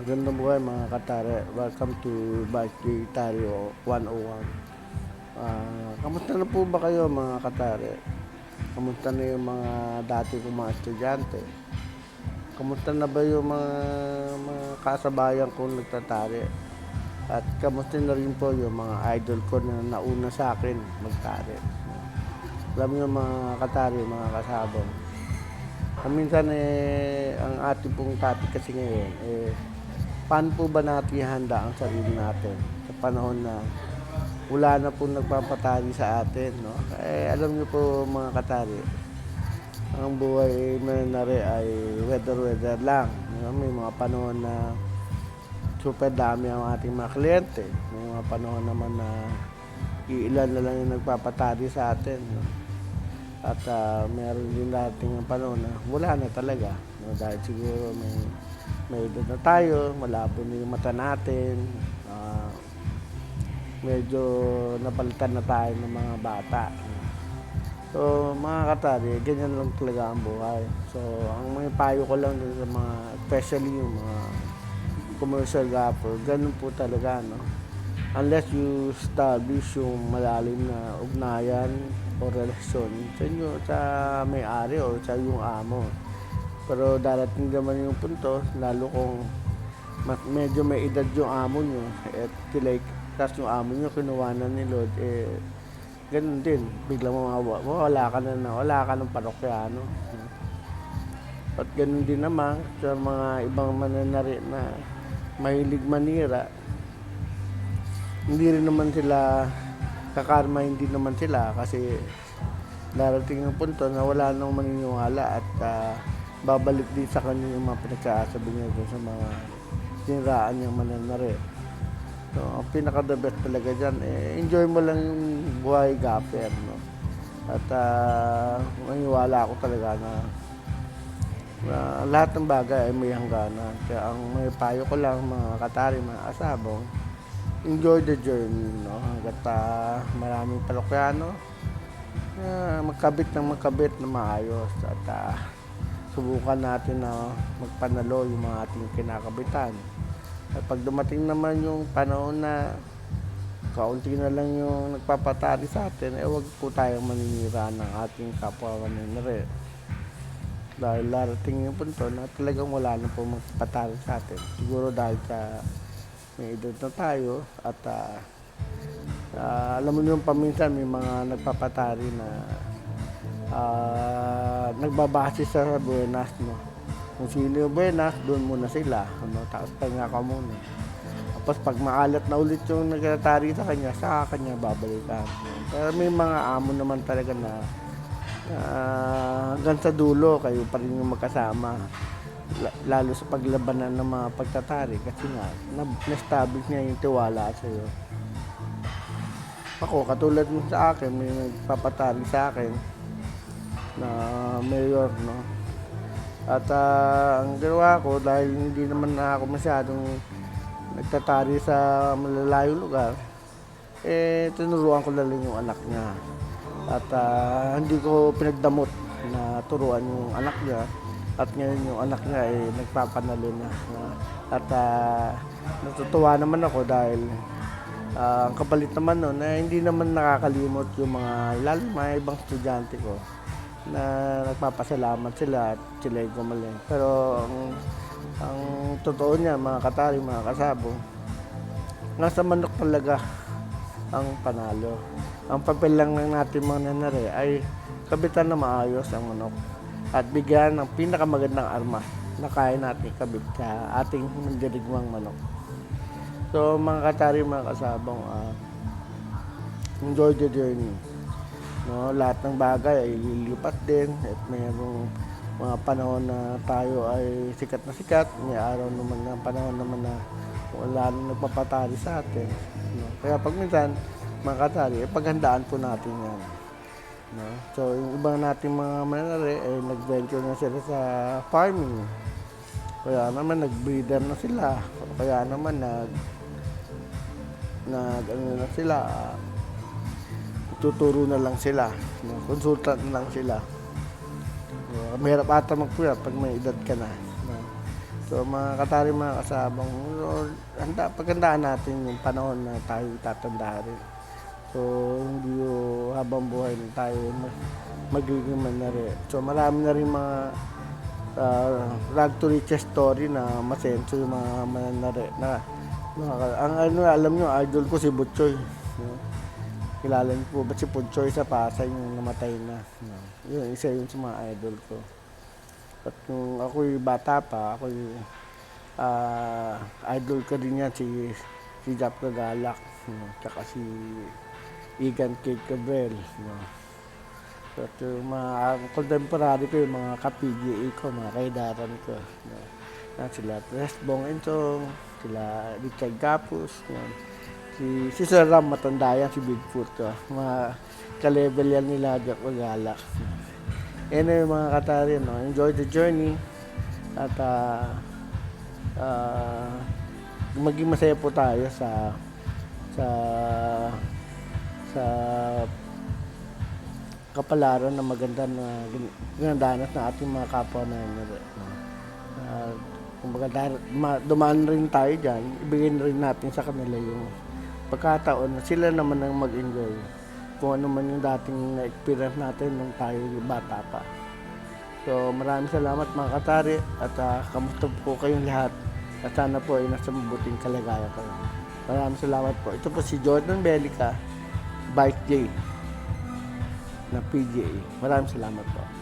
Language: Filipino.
Magandang buhay mga katare. Welcome to Bike Tario 101. Ah, kamusta na po ba kayo mga katare? Kamusta na yung mga dati kong mga estudyante? Kamusta na ba yung mga, mga kasabayan kong nagtatari? At kamusta na rin po yung mga idol ko na nauna sa akin magtari? Alam niyo mga katari, mga kasabong, minsan eh, ang ating pong topic kasi ngayon, eh, paano po ba natin ihanda ang sarili natin sa panahon na wala na po nagpapatari sa atin, no? Eh, alam niyo po mga katari, ang buhay mananari ay weather-weather lang. No? May mga panahon na super dami ang ating mga kliyente. May mga panahon naman na iilan na lang yung nagpapatari sa atin. No? At ah, meron din dating ang panahon na wala na talaga. No? Dahil siguro may, may edad na tayo, malabo na yung mata natin. ah, medyo napalitan na tayo ng mga bata. So, mga katari, ganyan lang talaga ang buhay. So, ang may payo ko lang sa mga, especially yung mga commercial rapper, ganun po talaga, no? Unless you establish yung malalim na ugnayan o relasyon sa inyo, sa may-ari o sa yung amo. Pero darating naman yung punto, lalo mas medyo may edad yung amo nyo, at kilay, tapos yung amo nyo kinuha na ni Lord, eh, ganun din, biglang mawawa, wala ka na, na wala ka ng parokyano. At ganun din naman sa mga ibang mananari na mahilig manira, hindi rin naman sila kakarma, hindi naman sila kasi darating ang punto na wala nang maniniwala at ah, babalik din sa kanya yung mga pinagkakasabi niya sa mga siniraan niyang mananari. So, ang pinaka the best talaga dyan, eh, enjoy mo lang yung buhay gapper, no? At uh, maniwala ako talaga na, na lahat ng bagay ay may hangganan. Kaya ang may payo ko lang mga katari, mga asabong, enjoy the journey, no? Hanggat uh, maraming palokyano, uh, magkabit ng magkabit na maayos at ah, subukan natin na magpanalo yung mga ating kinakabitan. At pag dumating naman yung panahon na kaunti na lang yung nagpapatari sa atin, eh wag po tayong maninira ng ating kapwa maninire. Dahil larating yung punto na talagang wala na po magpatari sa atin. Siguro dahil sa may edad na tayo at ah, ah, alam mo yung paminsan may mga nagpapatari na ah, nagbabase sa buenas mo. Kung sino yung buenas, doon muna sila. Ano, tapos pahinga ka muna. Tapos pag maalat na ulit yung nagtatari sa kanya, sa kanya babalikan. Pero may mga amo naman talaga na ah, hanggang sa dulo, kayo pa rin yung magkasama. La- Lalo sa paglabanan ng mga pagtatari kasi nga, na- na-establish niya yung tiwala sa iyo. Ako, katulad mo sa akin, may nagpapatari sa akin na mayor, no? At ah, ang ginawa ko, dahil hindi naman na ako masyadong nagtatari sa malalayong lugar, eh, tinuruan ko na lang yung anak niya. At ah, hindi ko pinagdamot na turuan yung anak niya. At ngayon yung anak niya ay nagpapanalo na. At ah, natutuwa naman ako dahil ah, ang kapalit naman nun, na hindi naman nakakalimot yung mga, lalo mga ibang estudyante ko na nagpapasalamat sila at sila yung gumaling. Pero ang, ang totoo niya, mga katari, mga kasabo, nasa manok talaga ang panalo. Ang papel lang ng natin mga nanare ay kabitan na maayos ang manok at bigyan ng pinakamagandang armas na kaya natin kabit sa ating mandirigmang manok. So mga katari, mga kasabong, ah, enjoy the journey. No, lahat ng bagay ay lilipat din at mayroong mga panahon na tayo ay sikat na sikat. May araw naman na panahon naman na wala nang nagpapatari sa atin. No? Kaya pag minsan, mga katari, eh, paghandaan po natin yan. No? So, yung ibang nating mga mananari, ay nag-venture na sila sa farming. Kaya naman, nag-breeder na sila. Kaya naman, nag, nag, ano na sila, ah, tuturo na lang sila. Consultant na lang sila. Uh, mahirap ata magpuyat pag may edad ka na. So mga katari, mga kasabang, handa, pagandaan natin yung panahon na tayo tatanda rin. So hindi yung habang buhay na tayo mag, magiging manari. So marami na rin mga uh, rag to riches story na masenso yung mga mananari na mga, ang ano alam nyo idol ko si Butchoy no? Kilala niyo po ba si Butchoy sa yung namatay na no? yun isa yun sa mga idol ko at nung ako'y bata pa ako'y ah, idol ko din yan si si Jap Gagalak no? tsaka si Igan Kate Cabrel no? At yung mga contemporary ko, yung mga ka-PGA ko, mga kaidaran ko. No? Yan, sila Tres Bong Entong, sila Richard Gapus, yan. Si, si Sir Ram, matanda yan, si Bigfoot. Oh. Mga ka-level yan nila, Jack na yung mga katari, no? enjoy the journey. At ah, ah, maging masaya po tayo sa sa sa kapalaran na maganda na gin- ginadanas ng ating mga kapwa na. No? Uh, kumbaga dumaan rin tayo dyan, ibigay na rin natin sa kanila yung pagkataon na sila naman ang mag-enjoy kung ano man yung dating na-experience natin nung tayo bata pa. So maraming salamat mga katari at uh, kamusta po kayong lahat at sana po ay nasa mabuting kalagayan kayo. Maraming salamat po. Ito po si Jordan Belica, Bike J na PGA. Maraming salamat po.